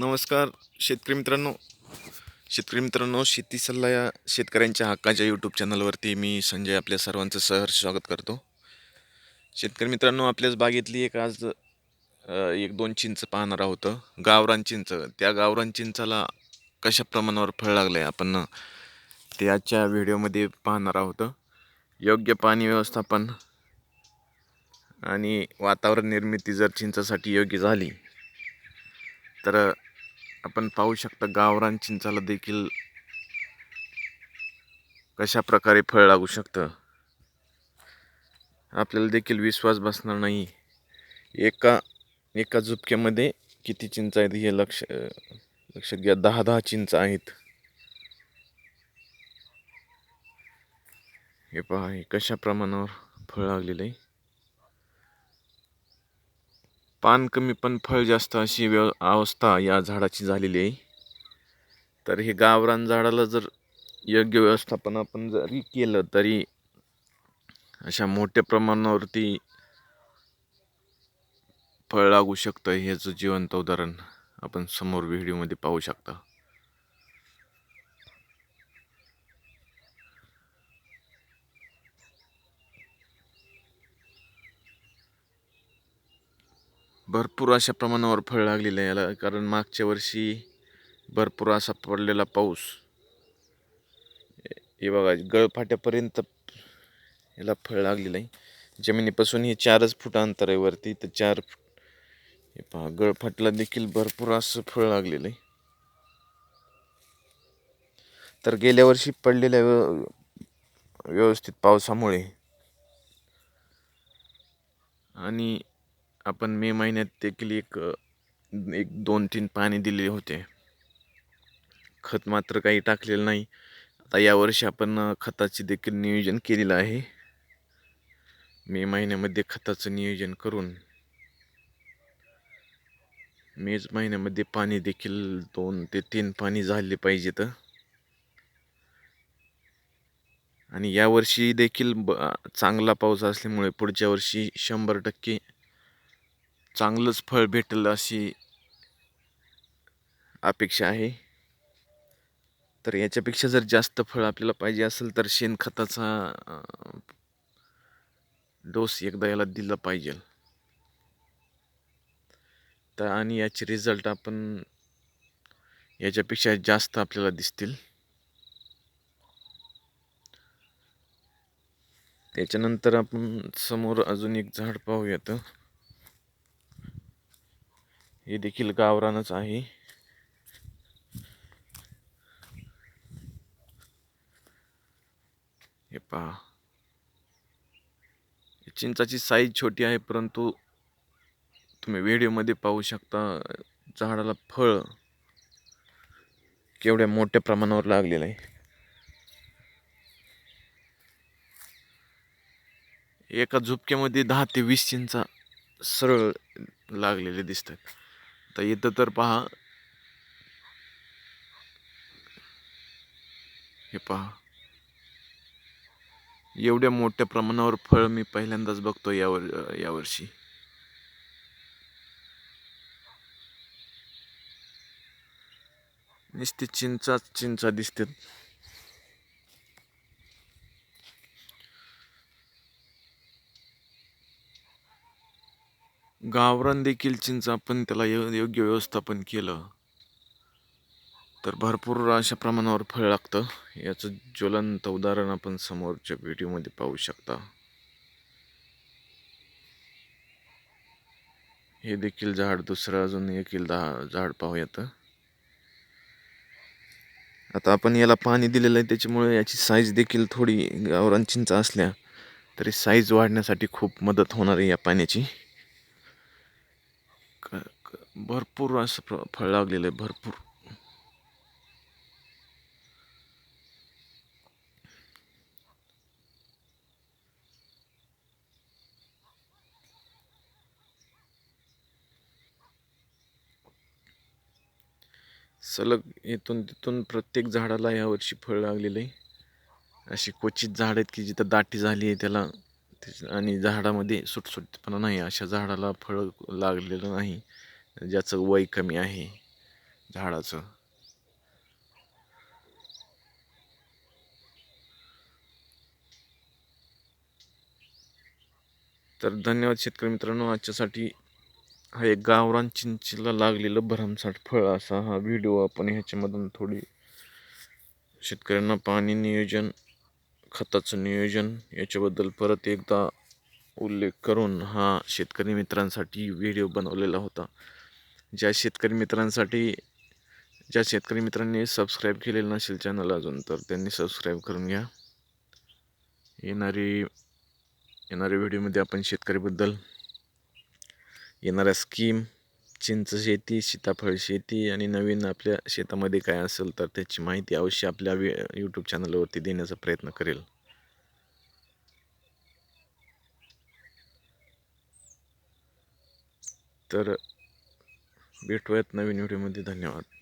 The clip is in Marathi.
नमस्कार शेतकरी मित्रांनो. शेतकरी मित्रांनो शेती सल्ला या शेतकऱ्यांच्या हक्काच्या यूट्यूब चॅनलवरती मी संजय आपल्या सर्वांचं सहर्ष स्वागत करतो. शेतकरी मित्रांनो आपल्याच बागेतली एक आज एक दोन चिंच पाहणार आहोत. गावरान चिंच. त्या गावरान चिंचाला कशा प्रमाणावर फळ लागलं आहे आपण ते आजच्या व्हिडिओमध्ये पाहणार आहोत. योग्य पाणी व्यवस्थापन आणि वातावरण निर्मिती जर चिंचासाठी योग्य झाली तर आपण पाहू शकता गावरान चिंचाला देखील कशा प्रकारे फळ लागू शकतं. आपल्याला देखील विश्वास बसणार नाही. एका एका झुपक्यामध्ये किती चिंच आहेत हे लक्ष लक्षात घ्या. दहा दहा चिंच आहेत. हे पहा हे कशा प्रमाणावर फळ लागलेलं आहे. पान कमी पण फळ जास्त अशी व्यव अवस्था या झाडाची झालेली आहे. तर हे गावरान झाडाला जर योग्य व्यवस्थापन आपण जरी केलं तरी अशा मोठ्या प्रमाणावरती फळ लागू शकतं ह्याचं जिवंत उदाहरण आपण समोर व्हिडिओमध्ये पाहू शकता. भरपूर अशा प्रमाणावर फळ लागलेलं आहे याला कारण मागच्या वर्षी भरपूर असा पडलेला पाऊस. हे बघा गळफाट्यापर्यंत याला फळ लागलेलं आहे. जमिनीपासून हे चारच फूट अंतर आहे वरती तर चार फूट. हे पहा गळफाटला देखील भरपूर असं फळ लागलेलं आहे. तर गेल्या वर्षी पडलेल्या व्यवस्थित पावसामुळे. आणि आपण मे महिन्यात देखील एक एक दोन तीन पाणी दिले होते. खत मात्र काही टाकलेलं नाही. आता यावर्षी आपण खताचे देखील नियोजन केलेलं आहे. मे महिन्यामध्ये खताचं नियोजन करून मेच महिन्यामध्ये पाणी देखील दोन ते तीन पाणी झाले पाहिजेत. आणि यावर्षी देखील ब- चांगला पाऊस असल्यामुळे पुढच्या वर्षी शंभर टक्के चांगलंच फळ भेटेल अशी अपेक्षा आहे. तर याच्यापेक्षा जर जास्त फळ आपल्याला पाहिजे असेल तर शेणखताचा डोस एकदा याला दिला पाहिजे. तर आणि याचे रिझल्ट आपण याच्यापेक्षा जास्त आपल्याला दिसतील. त्याच्यानंतर आपण समोर अजून एक झाड पाहूयात. हे देखील गावरानच आहे. हे पहा. चिंचाची साईज छोटी आहे परंतु तुम्ही व्हिडिओमध्ये पाहू शकता झाडाला फळ केवढ्या मोठ्या प्रमाणावर लागलेलं आहे. एका झुपक्यामध्ये दहा ते वीस चिंचा सरळ लागलेले दिसतात. तर इथं तर पहा. हे पहा. एवढ्या मोठ्या प्रमाणावर फळ मी पहिल्यांदाच बघतो यावर यावर्षी नुसती चिंचाच चिंचा दिसतात गावरान देखील चिंच आपण त्याला यो- योग्य व्यवस्थापन केलं. तर भरपूर अशा प्रमाणावर फळ लागतं. याचं ज्वलंत उदाहरण आपण समोरच्या व्हिडिओमध्ये पाहू शकता. हे देखील झाड दुसरं अजून देखील दहा झाड पाहूयात. आता आपण याला पाणी दिलेलं आहे त्याच्यामुळे याची साईज देखील थोडी गावरान चिंच असल्या तरी साईज वाढण्यासाठी खूप मदत होणार आहे या पाण्याची. भरपूर असं प्र- फळ लागलेलं आहे भरपूर. सलग इथून तिथून प्रत्येक झाडाला यावर्षी फळ लागलेलं. आहे अशी क्वचित झाड आहेत की जिथं दाटी झाली आहे त्याला आणि झाडामध्ये सुटसुटपणा नाही अशा झाडाला फळ लागलेलं नाही. ज्याचं वय कमी आहे झाडाचं. तर धन्यवाद शेतकरी मित्रांनो आजच्यासाठी हा एक गावरान चिंचीला लागलेलं भरमसाठ फळ असा हा व्हिडिओ आपण ह्याच्यामधून थोडी शेतकऱ्यांना पाणी नियोजन खताचं नियोजन याच्याबद्दल परत एकदा उल्लेख करून हा शेतकरी मित्रांसाठी व्हिडिओ बनवलेला होता. ज्या शेतकरी मित्रांसाठी ज्या शेतकरी मित्रांनी सबस्क्राईब केलेलं नसेल चॅनल अजून तर त्यांनी सबस्क्राईब करून घ्या. येणारी येणाऱ्या व्हिडिओमध्ये आपण शेतकरीबद्दल येणाऱ्या स्कीम चिंच शेती सीताफळ शेती आणि नवीन आपल्या शेतामध्ये काय असेल तर त्याची माहिती अवश्य आपल्या यूट्यूब चॅनलवरती देण्याचा प्रयत्न करेल. तर भेटूयात नवीन व्हिडिओमध्ये. धन्यवाद.